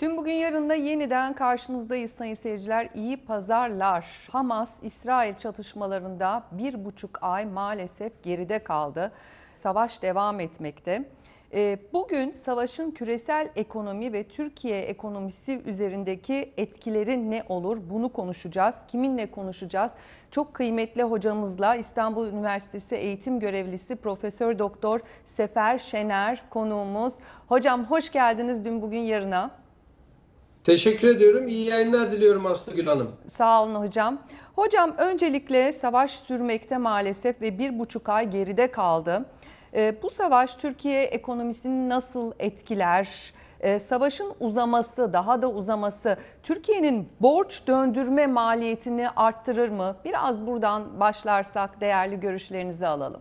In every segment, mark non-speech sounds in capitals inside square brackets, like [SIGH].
Dün bugün yarın da yeniden karşınızdayız sayın seyirciler. İyi pazarlar. Hamas-İsrail çatışmalarında bir buçuk ay maalesef geride kaldı. Savaş devam etmekte. Ee, Bugün savaşın küresel ekonomi ve Türkiye ekonomisi üzerindeki etkileri ne olur bunu konuşacağız. Kiminle konuşacağız? Çok kıymetli hocamızla İstanbul Üniversitesi eğitim görevlisi Profesör Doktor Sefer Şener konuğumuz. Hocam hoş geldiniz dün bugün yarına. Teşekkür ediyorum. İyi yayınlar diliyorum Aslı Gül Hanım. Sağ olun hocam. Hocam öncelikle savaş sürmekte maalesef ve bir buçuk ay geride kaldı. Ee, bu savaş Türkiye ekonomisini nasıl etkiler? Ee, savaşın uzaması, daha da uzaması Türkiye'nin borç döndürme maliyetini arttırır mı? Biraz buradan başlarsak değerli görüşlerinizi alalım.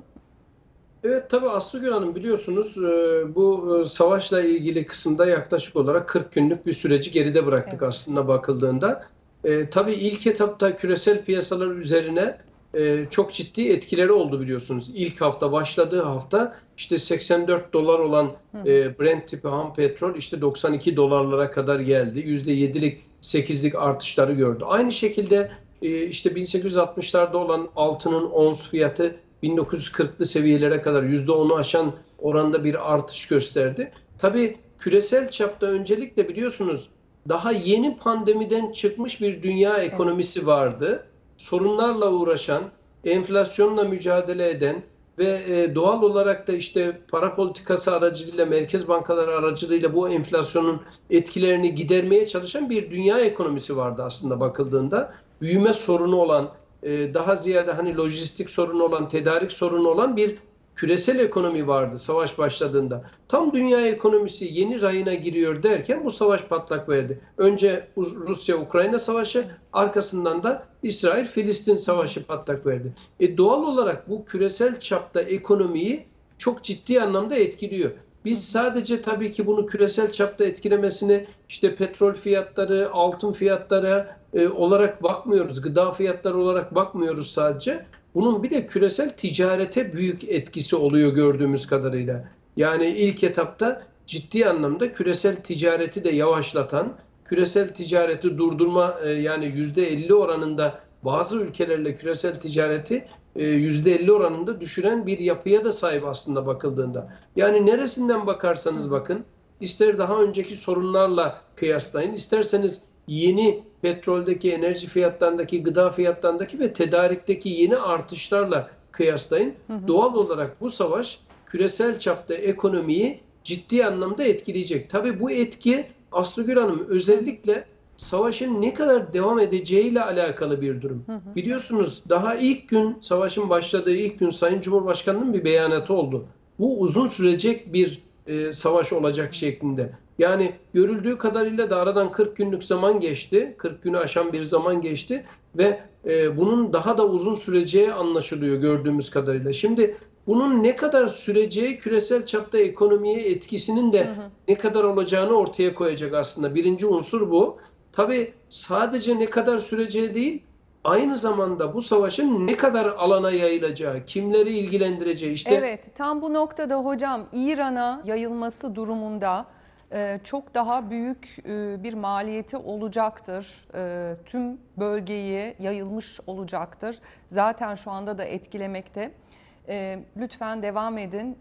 Evet tabii Aslı Gül Hanım biliyorsunuz e, bu e, savaşla ilgili kısımda yaklaşık olarak 40 günlük bir süreci geride bıraktık Evet. aslında bakıldığında. E, tabii ilk etapta küresel piyasalar üzerine e, çok ciddi etkileri oldu biliyorsunuz. İlk hafta başladığı hafta işte 84 dolar olan e, Brent tipi ham petrol işte 92 dolarlara kadar geldi. %7'lik 8'lik artışları gördü. Aynı şekilde e, işte 1860'larda olan altının ons fiyatı 1940'lı seviyelere kadar %10'u aşan oranda bir artış gösterdi. Tabii küresel çapta öncelikle biliyorsunuz daha yeni pandemiden çıkmış bir dünya ekonomisi vardı. Sorunlarla uğraşan, enflasyonla mücadele eden ve e, doğal olarak da işte para politikası aracılığıyla, merkez bankaları aracılığıyla bu enflasyonun etkilerini gidermeye çalışan bir dünya ekonomisi vardı aslında bakıldığında. Büyüme sorunu olan, e, daha ziyade hani lojistik sorunu olan, tedarik sorunu olan bir küresel ekonomi vardı savaş başladığında. Tam dünya ekonomisi yeni rayına giriyor derken bu savaş patlak verdi. Önce Rusya-Ukrayna savaşı, arkasından da İsrail-Filistin savaşı patlak verdi. E doğal olarak bu küresel çapta ekonomiyi çok ciddi anlamda etkiliyor. Biz sadece tabii ki bunu küresel çapta etkilemesini işte petrol fiyatları, altın fiyatları e, olarak bakmıyoruz. Gıda fiyatları olarak bakmıyoruz sadece. Bunun bir de küresel ticarete büyük etkisi oluyor gördüğümüz kadarıyla. Yani ilk etapta ciddi anlamda küresel ticareti de yavaşlatan, küresel ticareti durdurma e, yani %50 oranında bazı ülkelerle küresel ticareti %50 oranında düşüren bir yapıya da sahip aslında bakıldığında. Yani neresinden bakarsanız bakın, ister daha önceki sorunlarla kıyaslayın, isterseniz yeni petroldeki, enerji fiyatlarındaki, gıda fiyatlarındaki ve tedarikteki yeni artışlarla kıyaslayın. Doğal olarak bu savaş küresel çapta ekonomiyi ciddi anlamda etkileyecek. Tabii bu etki Aslı Gül Hanım özellikle savaşın ne kadar devam edeceğiyle alakalı bir durum. Biliyorsunuz daha ilk gün savaşın başladığı ilk gün Sayın Cumhurbaşkanı'nın bir beyanatı oldu. Bu uzun sürecek bir e, savaş olacak şeklinde. Yani görüldüğü kadarıyla da aradan 40 günlük zaman geçti. 40 günü aşan bir zaman geçti ve e, bunun daha da uzun süreceği anlaşılıyor gördüğümüz kadarıyla. Şimdi bunun ne kadar süreceği küresel çapta ekonomiye etkisinin de hı hı. ne kadar olacağını ortaya koyacak aslında. Birinci unsur bu. Tabii sadece ne kadar süreceği değil, aynı zamanda bu savaşın ne kadar alana yayılacağı, kimleri ilgilendireceği işte. Evet, tam bu noktada hocam İran'a yayılması durumunda e, çok daha büyük e, bir maliyeti olacaktır. E, Tüm bölgeyi yayılmış olacaktır. Zaten şu anda da etkilemekte. Lütfen devam edin.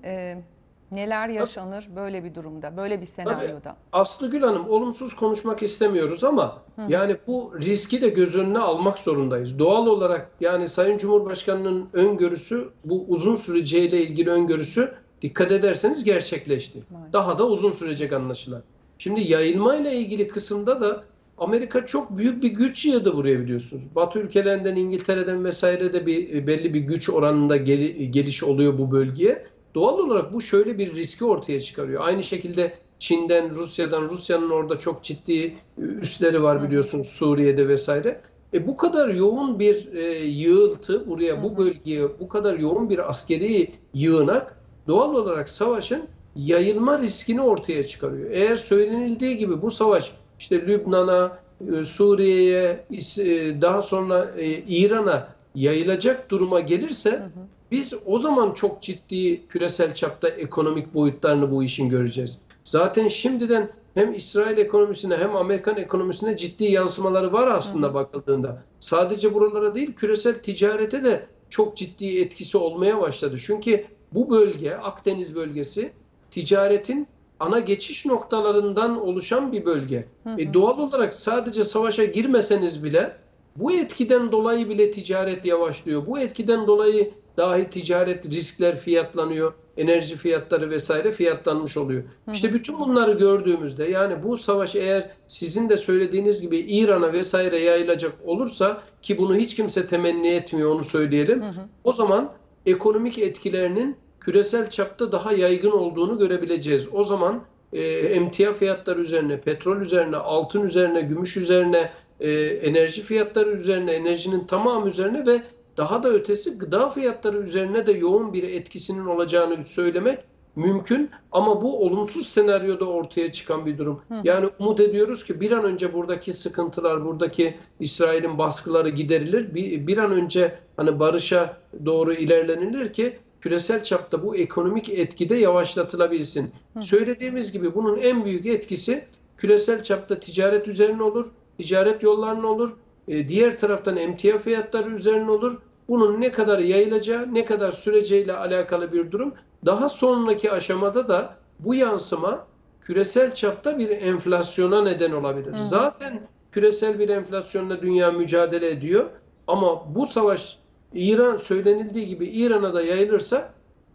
E, Neler yaşanır böyle bir durumda, böyle bir senaryoda? Tabii, Aslı Gül Hanım olumsuz konuşmak istemiyoruz ama Hı. yani bu riski de göz önüne almak zorundayız. Doğal olarak yani Sayın Cumhurbaşkanı'nın öngörüsü bu uzun süreceğiyle ilgili öngörüsü dikkat ederseniz gerçekleşti. Maalesef. Daha da uzun sürecek anlaşılan. Şimdi yayılma ile ilgili kısımda da Amerika çok büyük bir güç yığdı buraya biliyorsunuz. Batı ülkelerinden, İngiltere'den vesaire de bir belli bir güç oranında gel, geliş oluyor bu bölgeye. Doğal olarak bu şöyle bir riski ortaya çıkarıyor. Aynı şekilde Çin'den, Rusya'dan, Rusya'nın orada çok ciddi üsleri var biliyorsunuz Suriye'de vesaire. E bu kadar yoğun bir e, yığıltı buraya, bu bölgeye bu kadar yoğun bir askeri yığınak doğal olarak savaşın yayılma riskini ortaya çıkarıyor. Eğer söylenildiği gibi bu savaş işte Lübnan'a, e, Suriye'ye, e, daha sonra e, İran'a yayılacak duruma gelirse hı hı. Biz o zaman çok ciddi küresel çapta ekonomik boyutlarını bu işin göreceğiz. Zaten şimdiden hem İsrail ekonomisine hem Amerikan ekonomisine ciddi yansımaları var aslında bakıldığında. Sadece buralara değil küresel ticarete de çok ciddi etkisi olmaya başladı. Çünkü bu bölge Akdeniz bölgesi ticaretin ana geçiş noktalarından oluşan bir bölge. E, doğal olarak sadece savaşa girmeseniz bile bu etkiden dolayı bile ticaret yavaşlıyor. Bu etkiden dolayı dahi ticaret riskler fiyatlanıyor. Enerji fiyatları vesaire fiyatlanmış oluyor. İşte bütün bunları gördüğümüzde yani bu savaş eğer sizin de söylediğiniz gibi İran'a vesaire yayılacak olursa ki bunu hiç kimse temenni etmiyor onu söyleyelim. O zaman ekonomik etkilerinin küresel çapta daha yaygın olduğunu görebileceğiz. O zaman e, emtia fiyatları üzerine, petrol üzerine, altın üzerine, gümüş üzerine, e, enerji fiyatları üzerine, enerjinin tamamı üzerine ve daha da ötesi gıda fiyatları üzerine de yoğun bir etkisinin olacağını söylemek mümkün ama bu olumsuz senaryoda ortaya çıkan bir durum. Yani umut ediyoruz ki bir an önce buradaki sıkıntılar, buradaki İsrail'in baskıları giderilir. Bir, bir an önce hani barışa doğru ilerlenilir ki küresel çapta bu ekonomik etkide yavaşlatılabilsin. Söylediğimiz gibi bunun en büyük etkisi küresel çapta ticaret üzerine olur, ticaret yollarına olur, e, diğer taraftan emtia fiyatları üzerine olur. Bunun ne kadar yayılacağı, ne kadar süreceğiyle alakalı bir durum. Daha sonraki aşamada da bu yansıma küresel çapta bir enflasyona neden olabilir. Hı. Zaten küresel bir enflasyonla dünya mücadele ediyor. Ama bu savaş İran söylenildiği gibi İran'a da yayılırsa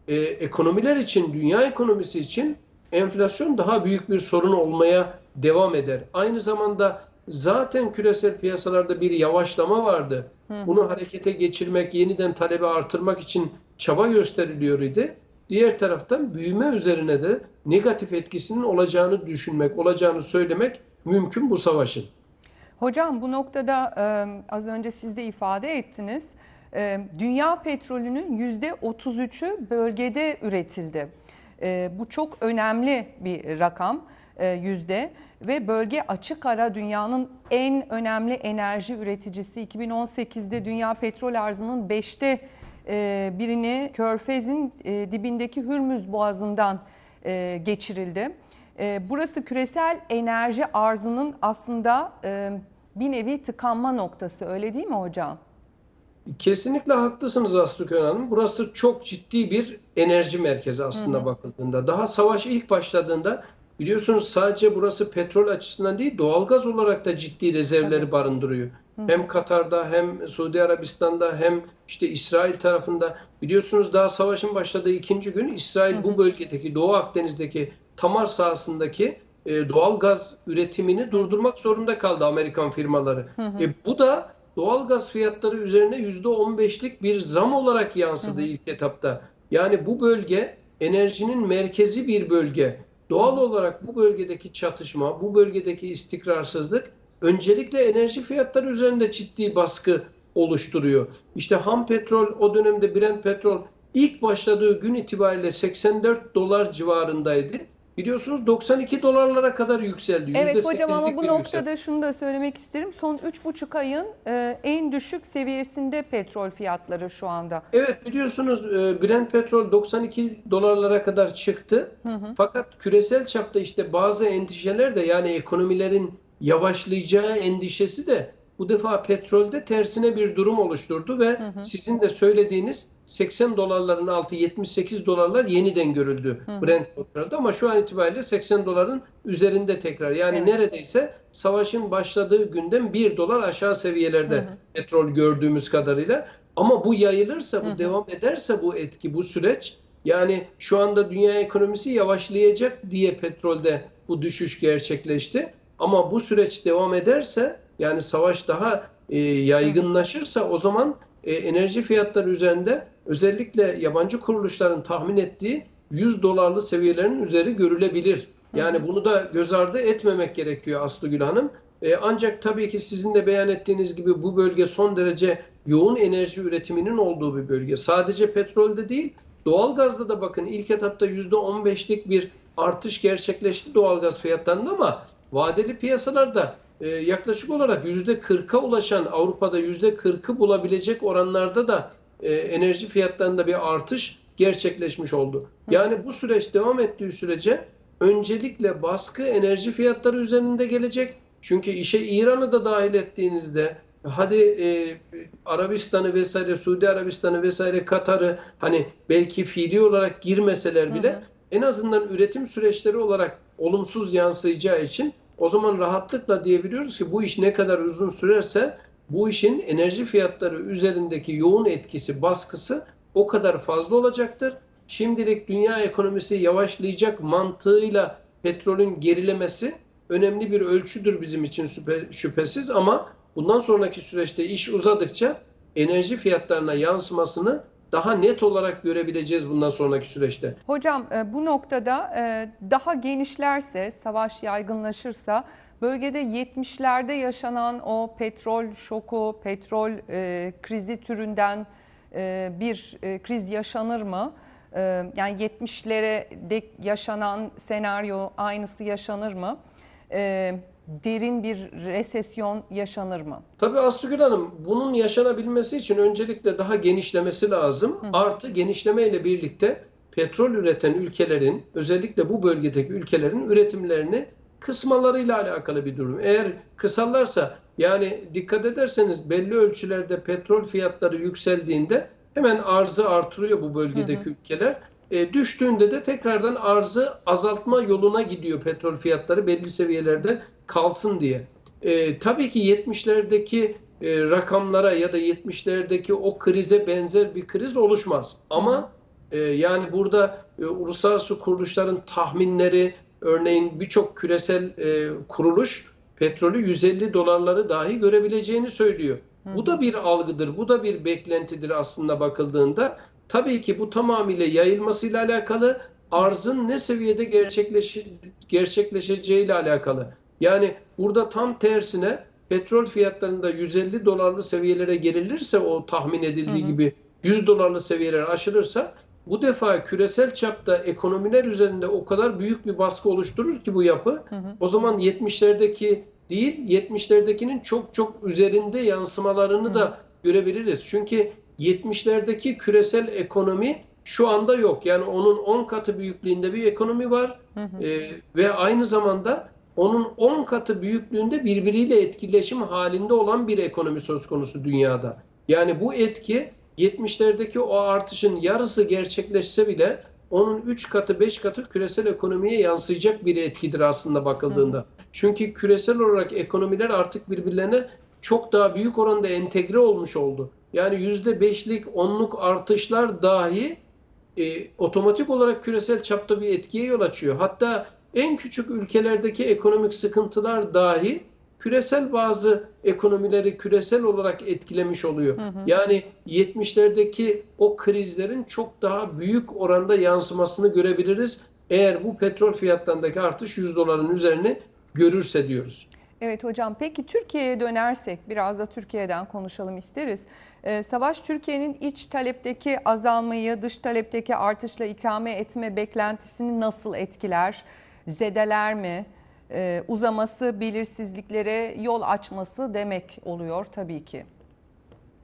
e, ekonomiler için, dünya ekonomisi için enflasyon daha büyük bir sorun olmaya devam eder. Aynı zamanda zaten küresel piyasalarda bir yavaşlama vardı. Bunu harekete geçirmek, yeniden talebi artırmak için çaba gösteriliyor idi. Diğer taraftan büyüme üzerine de negatif etkisinin olacağını düşünmek, olacağını söylemek mümkün bu savaşın. Hocam bu noktada az önce siz de ifade ettiniz. Dünya petrolünün %33'ü bölgede üretildi. E, bu çok önemli bir rakam yüzde ve bölge açık ara dünyanın en önemli enerji üreticisi. 2018'de dünya petrol arzının 5'te e, birini Körfez'in e, dibindeki Hürmüz Boğazı'ndan e, geçirildi. E, burası küresel enerji arzının aslında e, bir nevi tıkanma noktası öyle değil mi hocam? Kesinlikle haklısınız Aslı Könen Hanım. Burası çok ciddi bir enerji merkezi aslında hı. bakıldığında. Daha savaş ilk başladığında biliyorsunuz sadece burası petrol açısından değil doğalgaz olarak da ciddi rezervleri Tabii. barındırıyor. Hı. Hem Katar'da hem Suudi Arabistan'da hem işte İsrail tarafında biliyorsunuz daha savaşın başladığı ikinci gün İsrail Hı bu bölgedeki Doğu Akdeniz'deki Tamar sahasındaki e, doğal gaz üretimini durdurmak zorunda kaldı Amerikan firmaları. Hı hı. E, bu da doğal gaz fiyatları üzerine %15'lik bir zam olarak yansıdı Hı hı. ilk etapta. Yani bu bölge enerjinin merkezi bir bölge. Doğal olarak bu bölgedeki çatışma, bu bölgedeki istikrarsızlık öncelikle enerji fiyatları üzerinde ciddi baskı oluşturuyor. İşte ham petrol o dönemde Brent petrol ilk başladığı gün itibariyle 84 dolar civarındaydı. Biliyorsunuz 92 dolarlara kadar yükseldi. Evet hocam ama %8'lik bu noktada şunu da söylemek isterim. Son 3,5 ayın e, en düşük seviyesinde petrol fiyatları şu anda. Evet biliyorsunuz e, Brent petrol 92 dolarlara kadar çıktı. Hı hı. Fakat küresel çapta işte bazı endişeler de yani ekonomilerin yavaşlayacağı endişesi de bu defa petrolde tersine bir durum oluşturdu ve Hı hı. sizin de söylediğiniz 80 dolarların altı 78 dolarlar yeniden görüldü Hı hı. Brent petrolde ama şu an itibariyle 80 doların üzerinde tekrar. Yani Evet. neredeyse savaşın başladığı günden 1 dolar aşağı seviyelerde Hı hı. petrol gördüğümüz kadarıyla. Ama bu yayılırsa, bu Hı hı. devam ederse bu etki, bu süreç yani şu anda dünya ekonomisi yavaşlayacak diye petrolde bu düşüş gerçekleşti. Ama bu süreç devam ederse yani savaş daha e, yaygınlaşırsa o zaman e, enerji fiyatları üzerinde özellikle yabancı kuruluşların tahmin ettiği 100 dolarlı seviyelerin üzeri görülebilir. Yani bunu da göz ardı etmemek gerekiyor Aslıgül Hanım. E, ancak tabii ki sizin de beyan ettiğiniz gibi bu bölge son derece yoğun enerji üretiminin olduğu bir bölge. Sadece petrolde değil, doğalgazda da bakın ilk etapta %15'lik bir artış gerçekleşti doğalgaz fiyatlarında ama vadeli piyasalarda e, yaklaşık olarak %40'a ulaşan Avrupa'da %40'ı bulabilecek oranlarda da e, enerji fiyatlarında bir artış gerçekleşmiş oldu. Yani bu süreç devam ettiği sürece öncelikle baskı enerji fiyatları üzerinde gelecek. Çünkü işe İran'ı da dahil ettiğinizde hadi e, Arabistan'ı vesaire, Suudi Arabistan'ı vesaire, Katar'ı hani belki fiili olarak girmeseler bile Hı hı. en azından üretim süreçleri olarak olumsuz yansıyacağı için o zaman rahatlıkla diyebiliyoruz ki bu iş ne kadar uzun sürerse bu işin enerji fiyatları üzerindeki yoğun etkisi, baskısı o kadar fazla olacaktır. Şimdilik dünya ekonomisi yavaşlayacak mantığıyla petrolün gerilemesi önemli bir ölçüdür bizim için şüphe- şüphesiz ama bundan sonraki süreçte iş uzadıkça enerji fiyatlarına yansımasını daha net olarak görebileceğiz bundan sonraki süreçte. Hocam e, bu noktada e, daha genişlerse, savaş yaygınlaşırsa bölgede 70'lerde yaşanan o petrol şoku, petrol e, krizi türünden bir kriz yaşanır mı? Yani 70'lere dek yaşanan senaryo aynısı yaşanır mı? Derin bir resesyon yaşanır mı? Tabii Aslıgül Hanım bunun yaşanabilmesi için öncelikle daha genişlemesi lazım. Artı genişlemeyle birlikte petrol üreten ülkelerin özellikle bu bölgedeki ülkelerin üretimlerini kısmalarıyla alakalı bir durum. Eğer kısallarsa yani dikkat ederseniz belli ölçülerde petrol fiyatları yükseldiğinde hemen arzı artırıyor bu bölgedeki ülkeler. E, düştüğünde de tekrardan arzı azaltma yoluna gidiyor petrol fiyatları belli seviyelerde kalsın diye. E, tabii ki 70'lerdeki e, rakamlara ya da 70'lerdeki o krize benzer bir kriz oluşmaz. Ama e, yani burada e, uluslararası kuruluşların tahminleri, örneğin birçok küresel e, kuruluş petrolü 150 dolarları dahi görebileceğini söylüyor. Bu da bir algıdır, bu da bir beklentidir aslında bakıldığında. Tabii ki bu tamamıyla yayılmasıyla alakalı, arzın ne seviyede gerçekleşi, gerçekleşeceğiyle alakalı. Yani burada tam tersine petrol fiyatlarında 150 dolarlı seviyelere gelinirse o tahmin edildiği Hı hı. gibi 100 dolarlı seviyeler aşılırsa bu defa küresel çapta ekonomiler üzerinde o kadar büyük bir baskı oluşturur ki bu yapı. Hı hı. O zaman 70'lerdeki değil 70'lerdekinin çok çok üzerinde yansımalarını da görebiliriz. Çünkü 70'lerdeki küresel ekonomi şu anda yok. Yani onun 10 katı büyüklüğünde bir ekonomi var. Hı hı. Ee, ve aynı zamanda onun 10 katı büyüklüğünde birbiriyle etkileşim halinde olan bir ekonomi söz konusu dünyada. Yani bu etki 70'lerdeki o artışın yarısı gerçekleşse bile onun 3 katı 5 katı küresel ekonomiye yansıyacak bir etkidir aslında bakıldığında. Çünkü küresel olarak ekonomiler artık birbirlerine çok daha büyük oranda entegre olmuş oldu. Yani %5'lik 10'luk artışlar dahi e, otomatik olarak küresel çapta bir etkiye yol açıyor. Hatta en küçük ülkelerdeki ekonomik sıkıntılar dahi küresel bazı ekonomileri küresel olarak etkilemiş oluyor. Hı hı. Yani 70'lerdeki o krizlerin çok daha büyük oranda yansımasını görebiliriz. Eğer bu petrol fiyatlarındaki artış 100 doların üzerine görürse diyoruz. Evet hocam peki Türkiye'ye dönersek biraz da Türkiye'den konuşalım isteriz. Ee, savaş Türkiye'nin iç talepteki azalmayı dış talepteki artışla ikame etme beklentisini nasıl etkiler? Zedeler mi? Ee, uzaması belirsizliklere yol açması demek oluyor tabii ki.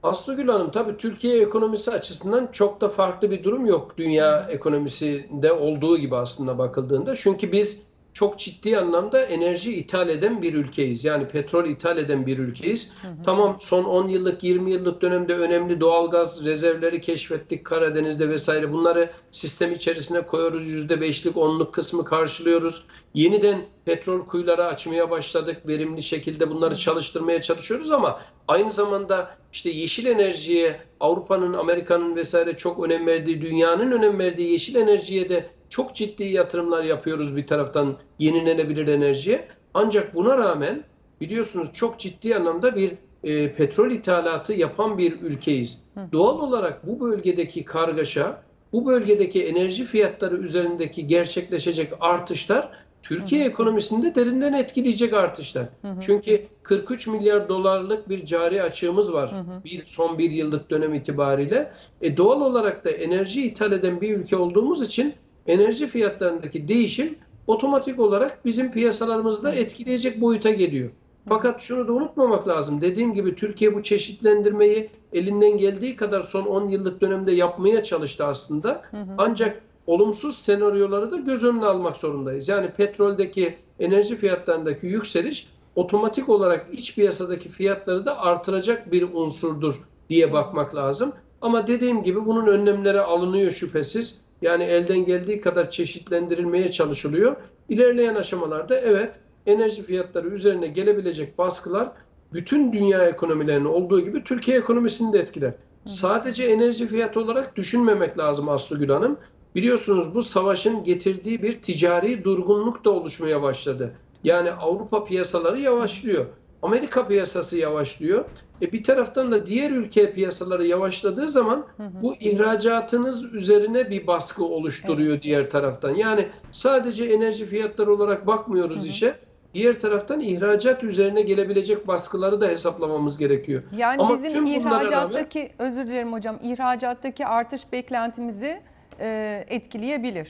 Aslıgül Hanım tabii Türkiye ekonomisi açısından çok da farklı bir durum yok. Dünya ekonomisinde olduğu gibi aslında bakıldığında. Çünkü biz çok ciddi anlamda enerji ithal eden bir ülkeyiz. Yani petrol ithal eden bir ülkeyiz. Tamam son 10 yıllık 20 yıllık dönemde önemli doğalgaz rezervleri keşfettik Karadeniz'de vesaire. Bunları sistem içerisine koyuyoruz. %5'lik 10'luk kısmı karşılıyoruz. Yeniden petrol kuyuları açmaya başladık. Verimli şekilde bunları çalıştırmaya çalışıyoruz ama aynı zamanda işte yeşil enerjiye Avrupa'nın, Amerika'nın vesaire çok önem verdiği, dünyanın önem verdiği yeşil enerjiye de çok ciddi yatırımlar yapıyoruz bir taraftan yenilenebilir enerjiye. Ancak buna rağmen biliyorsunuz çok ciddi anlamda bir e, petrol ithalatı yapan bir ülkeyiz. Doğal olarak bu bölgedeki kargaşa, bu bölgedeki enerji fiyatları üzerindeki gerçekleşecek artışlar Türkiye ekonomisinde derinden etkileyecek artışlar. Çünkü 43 milyar dolarlık bir cari açığımız var bir son bir yıllık dönem itibariyle. E, doğal olarak da enerji ithal eden bir ülke olduğumuz için enerji fiyatlarındaki değişim otomatik olarak bizim piyasalarımızda etkileyecek boyuta geliyor. Fakat şunu da unutmamak lazım. Dediğim gibi Türkiye bu çeşitlendirmeyi elinden geldiği kadar son 10 yıllık dönemde yapmaya çalıştı aslında. Ancak olumsuz senaryoları da göz önüne almak zorundayız. Yani petroldeki enerji fiyatlarındaki yükseliş otomatik olarak iç piyasadaki fiyatları da artıracak bir unsurdur diye bakmak lazım. Ama dediğim gibi bunun önlemleri alınıyor şüphesiz. Yani elden geldiği kadar çeşitlendirilmeye çalışılıyor. İlerleyen aşamalarda evet enerji fiyatları üzerine gelebilecek baskılar bütün dünya ekonomilerinin olduğu gibi Türkiye ekonomisini de etkiler. Sadece enerji fiyatı olarak düşünmemek lazım Aslı Gül Hanım. Biliyorsunuz bu savaşın getirdiği bir ticari durgunluk da oluşmaya başladı. Yani Avrupa piyasaları yavaşlıyor. Amerika piyasası yavaşlıyor. E bir taraftan da diğer ülke piyasaları yavaşladığı zaman bu ihracatınız üzerine bir baskı oluşturuyor Evet. diğer taraftan. Yani sadece enerji fiyatları olarak bakmıyoruz işe. Diğer taraftan ihracat üzerine gelebilecek baskıları da hesaplamamız gerekiyor. Yani Ama bizim ihracattaki, özür dilerim hocam, ihracattaki artış beklentimizi e, etkileyebilir.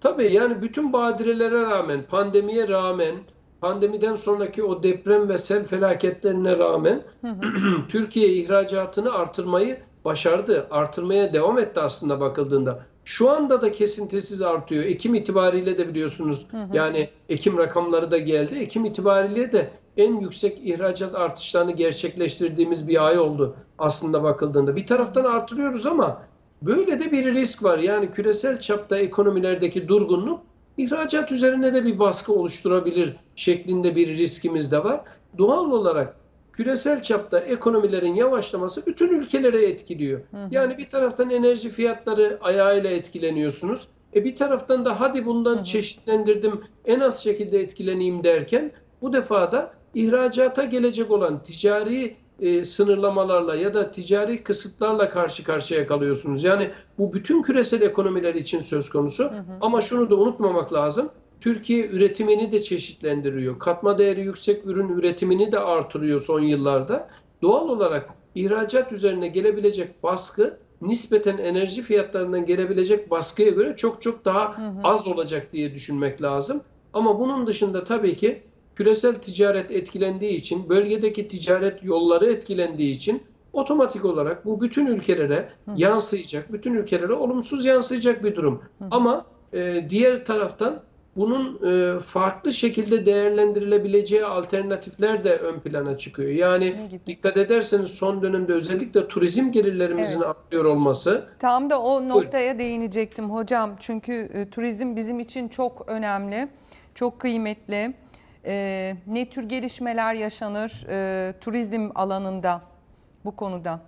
Tabii yani bütün badirelere rağmen, pandemiye rağmen, pandemiden sonraki o deprem ve sel felaketlerine rağmen [CLEARS THROAT] Türkiye ihracatını artırmayı başardı. Artırmaya devam etti aslında bakıldığında. Şu anda da kesintisiz artıyor. Ekim itibariyle de biliyorsunuz yani Ekim rakamları da geldi. Ekim itibariyle de en yüksek ihracat artışlarını gerçekleştirdiğimiz bir ay oldu aslında bakıldığında. Bir taraftan artırıyoruz ama böyle de bir risk var. Yani küresel çapta ekonomilerdeki durgunluk ihracat üzerine de bir baskı oluşturabilir şeklinde bir riskimiz de var. Doğal olarak küresel çapta ekonomilerin yavaşlaması bütün ülkelere etkiliyor. Yani bir taraftan enerji fiyatları ayağıyla etkileniyorsunuz. E bir taraftan da hadi bundan çeşitlendirdim en az şekilde etkileneyim derken bu defa da ihracata gelecek olan ticari e, sınırlamalarla ya da ticari kısıtlarla karşı karşıya kalıyorsunuz. Yani bu bütün küresel ekonomiler için söz konusu. Ama şunu da unutmamak lazım. Türkiye üretimini de çeşitlendiriyor. Katma değeri yüksek ürün üretimini de artırıyor son yıllarda. Doğal olarak ihracat üzerine gelebilecek baskı nispeten enerji fiyatlarından gelebilecek baskıya göre çok çok daha az olacak diye düşünmek lazım. Ama bunun dışında tabii ki küresel ticaret etkilendiği için, bölgedeki ticaret yolları etkilendiği için otomatik olarak bu bütün ülkelere yansıyacak, bütün ülkelere olumsuz yansıyacak bir durum. Ama e, diğer taraftan bunun e, farklı şekilde değerlendirilebileceği alternatifler de ön plana çıkıyor. Yani dikkat ederseniz son dönemde özellikle turizm gelirlerimizin Evet. artıyor olması Tam da o noktaya değinecektim hocam. Çünkü e, turizm bizim için çok önemli, çok kıymetli. E, ne tür gelişmeler yaşanır e, turizm alanında bu konuda?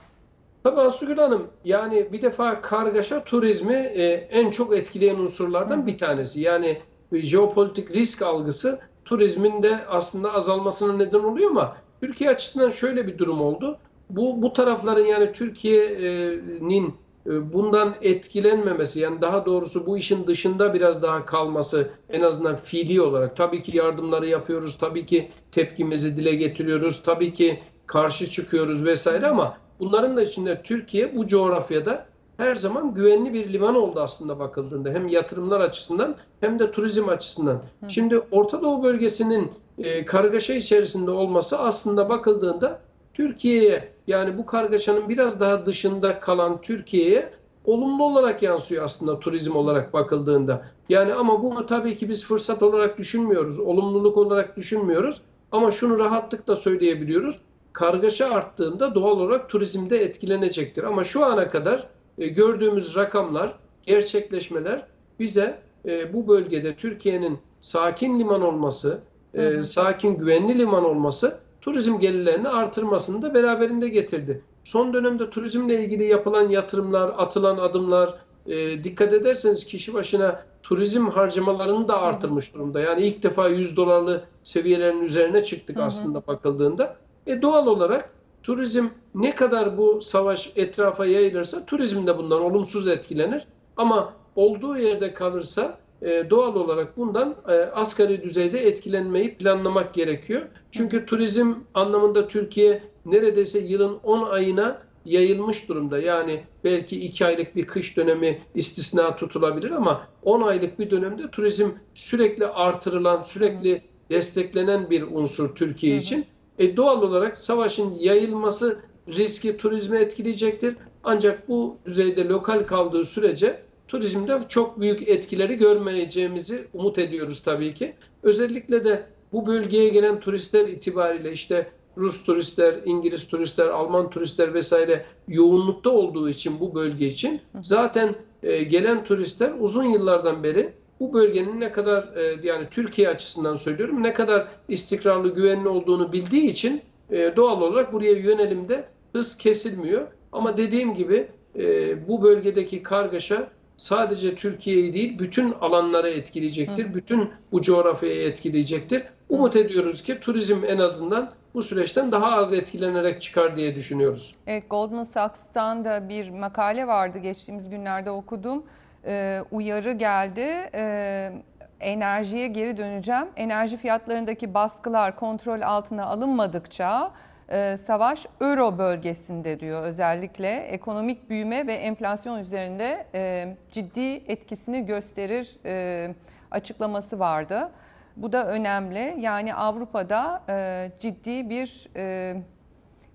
Tabii Aslıgül Hanım yani bir defa kargaşa turizmi e, en çok etkileyen unsurlardan bir tanesi. Yani e, jeopolitik risk algısı turizmin de aslında azalmasına neden oluyor ama Türkiye açısından şöyle bir durum oldu. Bu, bu tarafların yani Türkiye'nin e, bundan etkilenmemesi yani daha doğrusu bu işin dışında biraz daha kalması en azından fiili olarak tabii ki yardımları yapıyoruz, tabii ki tepkimizi dile getiriyoruz, tabii ki karşı çıkıyoruz vesaire ama bunların da içinde Türkiye bu coğrafyada her zaman güvenli bir liman oldu aslında bakıldığında hem yatırımlar açısından hem de turizm açısından. Şimdi Orta Doğu bölgesinin e, kargaşa içerisinde olması aslında bakıldığında Türkiye'ye yani bu kargaşanın biraz daha dışında kalan Türkiye'ye olumlu olarak yansıyor aslında turizm olarak bakıldığında. Yani ama bunu tabii ki biz fırsat olarak düşünmüyoruz, olumluluk olarak düşünmüyoruz. Ama şunu rahatlıkla söyleyebiliyoruz. Kargaşa arttığında doğal olarak turizmde etkilenecektir. Ama şu ana kadar e, gördüğümüz rakamlar, gerçekleşmeler bize e, bu bölgede Türkiye'nin sakin liman olması, e, sakin güvenli liman olması turizm gelirlerini artırmasını da beraberinde getirdi. Son dönemde turizmle ilgili yapılan yatırımlar, atılan adımlar, e, dikkat ederseniz kişi başına turizm harcamalarını da artırmış durumda. Yani ilk defa 100 dolarlı seviyelerin üzerine çıktık aslında bakıldığında. E doğal olarak turizm ne kadar bu savaş etrafa yayılırsa turizm de bundan olumsuz etkilenir. Ama olduğu yerde kalırsa e, doğal olarak bundan e, asgari düzeyde etkilenmeyi planlamak gerekiyor. Çünkü turizm anlamında Türkiye neredeyse yılın 10 ayına yayılmış durumda. Yani belki 2 aylık bir kış dönemi istisna tutulabilir ama 10 aylık bir dönemde turizm sürekli artırılan, sürekli desteklenen bir unsur Türkiye için. E, doğal olarak savaşın yayılması riski turizme etkileyecektir. Ancak bu düzeyde lokal kaldığı sürece turizmde çok büyük etkileri görmeyeceğimizi umut ediyoruz tabii ki. Özellikle de bu bölgeye gelen turistler itibariyle işte Rus turistler, İngiliz turistler, Alman turistler vesaire yoğunlukta olduğu için bu bölge için zaten e, gelen turistler uzun yıllardan beri bu bölgenin ne kadar e, yani Türkiye açısından söylüyorum ne kadar istikrarlı, güvenli olduğunu bildiği için e, doğal olarak buraya yönelimde hız kesilmiyor. Ama dediğim gibi e, bu bölgedeki kargaşa sadece Türkiye'yi değil bütün alanları etkileyecektir. Bütün bu coğrafyayı etkileyecektir. Umut ediyoruz ki turizm en azından bu süreçten daha az etkilenerek çıkar diye düşünüyoruz. Evet, Goldman Sachs'tan da bir makale vardı geçtiğimiz günlerde okudum. Ee, uyarı geldi. Ee, enerjiye geri döneceğim. Enerji fiyatlarındaki baskılar kontrol altına alınmadıkça e, savaş euro bölgesinde diyor özellikle ekonomik büyüme ve enflasyon üzerinde e, ciddi etkisini gösterir e, açıklaması vardı. Bu da önemli. Yani Avrupa'da e, ciddi bir e,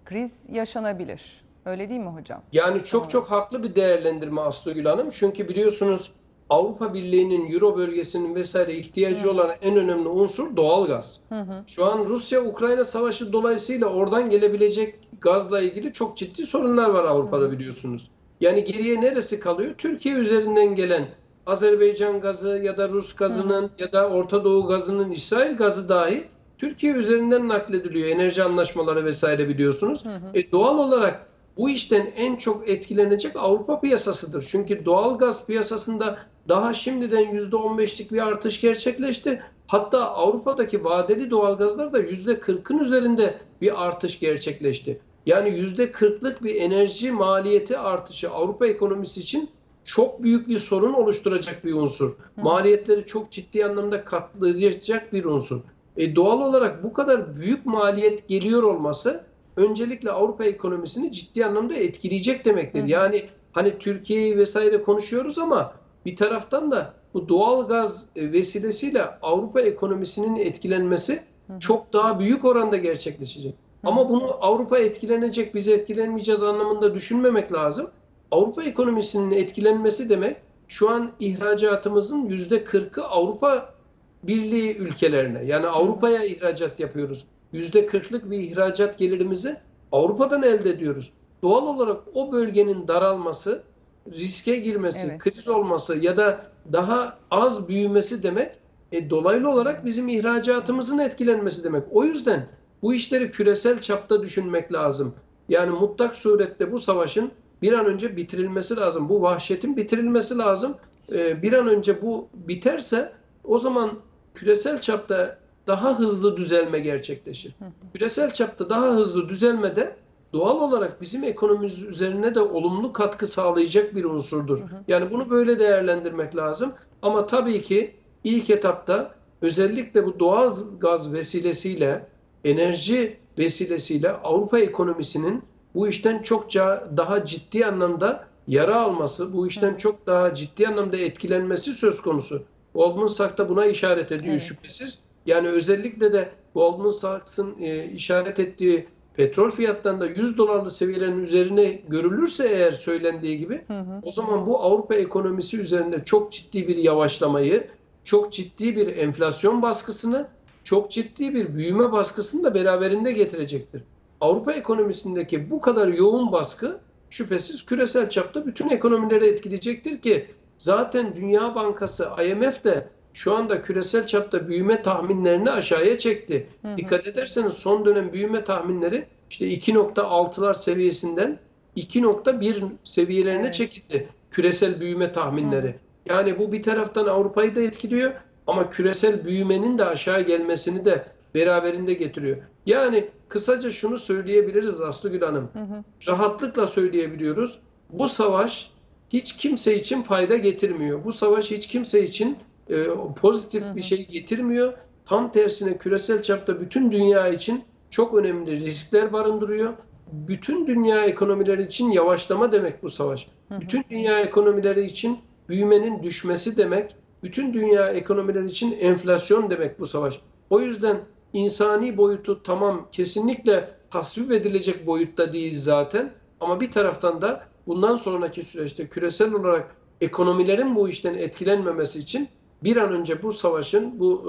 kriz yaşanabilir. Öyle değil mi hocam? Yani çok çok haklı bir değerlendirme Aslı Hanım. Çünkü biliyorsunuz Avrupa Birliği'nin Euro bölgesinin vesaire ihtiyacı hı. olan en önemli unsur doğalgaz. Hı hı. Şu an Rusya-Ukrayna savaşı dolayısıyla oradan gelebilecek gazla ilgili çok ciddi sorunlar var Avrupa'da hı. biliyorsunuz. Yani geriye neresi kalıyor? Türkiye üzerinden gelen Azerbaycan gazı ya da Rus gazının hı. ya da Orta Doğu gazının İsrail gazı dahi Türkiye üzerinden naklediliyor. Enerji anlaşmaları vesaire biliyorsunuz. Hı hı. E, doğal olarak bu işten en çok etkilenecek Avrupa piyasasıdır. Çünkü doğal gaz piyasasında daha şimdiden %15'lik bir artış gerçekleşti. Hatta Avrupa'daki vadeli doğalgazlar %40'ın üzerinde bir artış gerçekleşti. Yani %40'lık bir enerji maliyeti artışı Avrupa ekonomisi için çok büyük bir sorun oluşturacak bir unsur. Maliyetleri çok ciddi anlamda katlayacak bir unsur. E doğal olarak bu kadar büyük maliyet geliyor olması öncelikle Avrupa ekonomisini ciddi anlamda etkileyecek demektir. Hı. Yani hani Türkiye'yi vesaire konuşuyoruz ama bir taraftan da bu doğal gaz e, vesilesiyle Avrupa ekonomisinin etkilenmesi Hı. çok daha büyük oranda gerçekleşecek. Hı. Ama bunu Avrupa etkilenecek, biz etkilenmeyeceğiz anlamında düşünmemek lazım. Avrupa ekonomisinin etkilenmesi demek şu an ihracatımızın yüzde 40'ı Avrupa Birliği ülkelerine yani Avrupa'ya ihracat yapıyoruz. %40'lık bir ihracat gelirimizi Avrupa'dan elde ediyoruz. Doğal olarak o bölgenin daralması, riske girmesi, evet. kriz olması ya da daha az büyümesi demek e, dolaylı olarak bizim ihracatımızın etkilenmesi demek. O yüzden bu işleri küresel çapta düşünmek lazım. Yani mutlak surette bu savaşın bir an önce bitirilmesi lazım. Bu vahşetin bitirilmesi lazım. E, bir an önce bu biterse o zaman küresel çapta daha hızlı düzelme gerçekleşir. Küresel çapta daha hızlı düzelmede doğal olarak bizim ekonomimiz üzerine de olumlu katkı sağlayacak bir unsurdur. Yani bunu böyle değerlendirmek lazım. Ama tabii ki ilk etapta özellikle bu doğal gaz vesilesiyle, enerji vesilesiyle Avrupa ekonomisinin bu işten çokça daha ciddi anlamda yara alması, bu işten çok daha ciddi anlamda etkilenmesi söz konusu. Goldman Sachs da buna işaret ediyor evet. şüphesiz. Yani özellikle de Goldman Sachs'ın e, işaret ettiği petrol fiyatlarında 100 dolarlı seviyelerin üzerine görülürse eğer söylendiği gibi hı hı. o zaman bu Avrupa ekonomisi üzerinde çok ciddi bir yavaşlamayı, çok ciddi bir enflasyon baskısını, çok ciddi bir büyüme baskısını da beraberinde getirecektir. Avrupa ekonomisindeki bu kadar yoğun baskı şüphesiz küresel çapta bütün ekonomileri etkileyecektir ki zaten Dünya Bankası IMF de şu anda küresel çapta büyüme tahminlerini aşağıya çekti. Hı hı. Dikkat ederseniz son dönem büyüme tahminleri işte 2.6'lar seviyesinden 2.1 seviyelerine evet. çekildi. Küresel büyüme tahminleri. Hı. Yani bu bir taraftan Avrupa'yı da etkiliyor ama küresel büyümenin de aşağı gelmesini de beraberinde getiriyor. Yani kısaca şunu söyleyebiliriz Aslıgül Hanım. Hı hı. Rahatlıkla söyleyebiliyoruz. Bu savaş hiç kimse için fayda getirmiyor. Bu savaş hiç kimse için e, pozitif hı hı. bir şey getirmiyor. Tam tersine küresel çapta bütün dünya için çok önemli riskler barındırıyor. Bütün dünya ekonomileri için yavaşlama demek bu savaş. Hı hı. Bütün dünya ekonomileri için büyümenin düşmesi demek. Bütün dünya ekonomileri için enflasyon demek bu savaş. O yüzden insani boyutu tamam kesinlikle tasvip edilecek boyutta değil zaten. Ama bir taraftan da bundan sonraki süreçte küresel olarak ekonomilerin bu işten etkilenmemesi için bir an önce bu savaşın, bu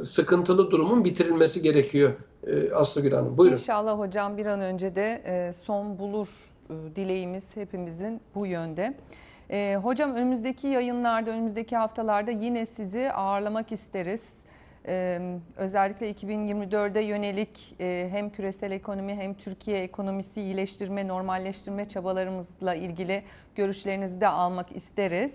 e, sıkıntılı durumun bitirilmesi gerekiyor e, Aslı Gül Hanım. Buyurun. İnşallah hocam bir an önce de e, son bulur e, dileğimiz hepimizin bu yönde. E, hocam önümüzdeki yayınlarda, önümüzdeki haftalarda yine sizi ağırlamak isteriz. E, özellikle 2024'de yönelik e, hem küresel ekonomi hem Türkiye ekonomisi iyileştirme, normalleştirme çabalarımızla ilgili görüşlerinizi de almak isteriz.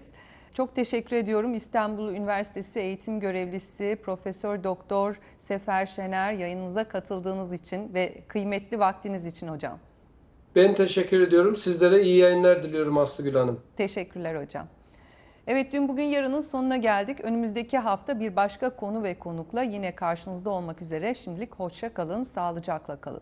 Çok teşekkür ediyorum İstanbul Üniversitesi eğitim görevlisi Profesör Doktor Sefer Şener yayınımıza katıldığınız için ve kıymetli vaktiniz için hocam. Ben teşekkür ediyorum. Sizlere iyi yayınlar diliyorum Aslı Gül Hanım. Teşekkürler hocam. Evet dün bugün yarının sonuna geldik. Önümüzdeki hafta bir başka konu ve konukla yine karşınızda olmak üzere. Şimdilik hoşça kalın, sağlıcakla kalın.